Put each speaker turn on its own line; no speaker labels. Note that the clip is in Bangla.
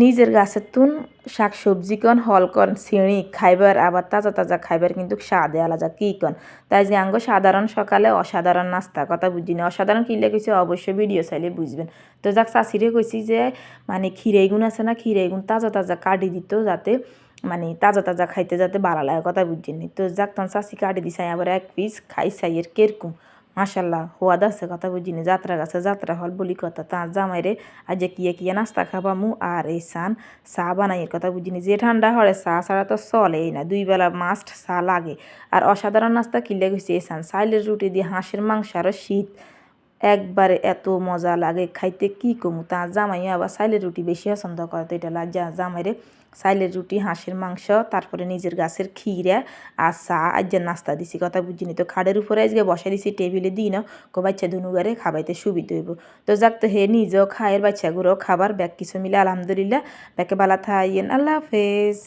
নিজের গাছের তুন শাক সবজি কন, হল কন, ছিঁড়ি খাইবার, আবার তাজা তাজা খাইবার কিন্তু স্বাদে আলাদা কি কন? তাই যে আঙ্গ সাধারণ সকালে অসাধারণ নাস্তা, কথা বুঝি না। অসাধারণ কিনলে কইছে অবশ্যই ভিডিও চাইলে বুঝবেন। তো যাক চাষিরে কইছি যে মানে ক্ষীরেগুন আছে না ক্ষীরেগুন তাজা তাজা কাটি দিত যাতে মানে তাজা তাজা খাইতে যাতে ভালো লাগে, কথা বুঝিনি তো যাক, তখন চাষি কাটি দিছে, আবার এক পিস খাই সাইয়ের কেরকম। মাশাল্লাহ হোয়াদ আছে কথা বুঝিনি যাত্রা গাছে যাত্রা হল বলি কথা। তার জামাইরে আজ যে কিয়ে কিয়ে নাস্তা খাবা মু আর এই সান চা বানাইয়ের কথা বুঝিনি যে ঠান্ডা হরে চা ছাড়া তো চলেই না, দুই বেলা মাস্ট চা লাগে। আর অসাধারণ নাস্তা কিনলে গেছে এই সান। সাইলের রুটি দিয়ে হাঁসের মাংস আরও শীত। একবারে এত মজা লাগে খাইতে, কি কমু? তা জামাইও আবার সাইলের রুটি বেশি পছন্দ করে, তো এটা লাজা জামাইরে সাইলের রুটি, হাঁসের মাংস, তারপরে নিজের গাছের ক্ষীরা আর চা, আজকে নাস্তা দিছি। কথা বুঝিনি তো খাড়ের উপরে আজকে বসাই দিছি, টেবিলে দিই না, কো বাচ্চা দুনুগারে খাবাইতে সুবিধা হইব। তো যাক তো, হে নিজেও খায়ের বাচ্চাগুলো খাবার ব্যাগ কিছু মিলে আলহামদুলিল্লাহ। ব্যাকে বালা থাইয়েন, আল্লাহ হাফেজ।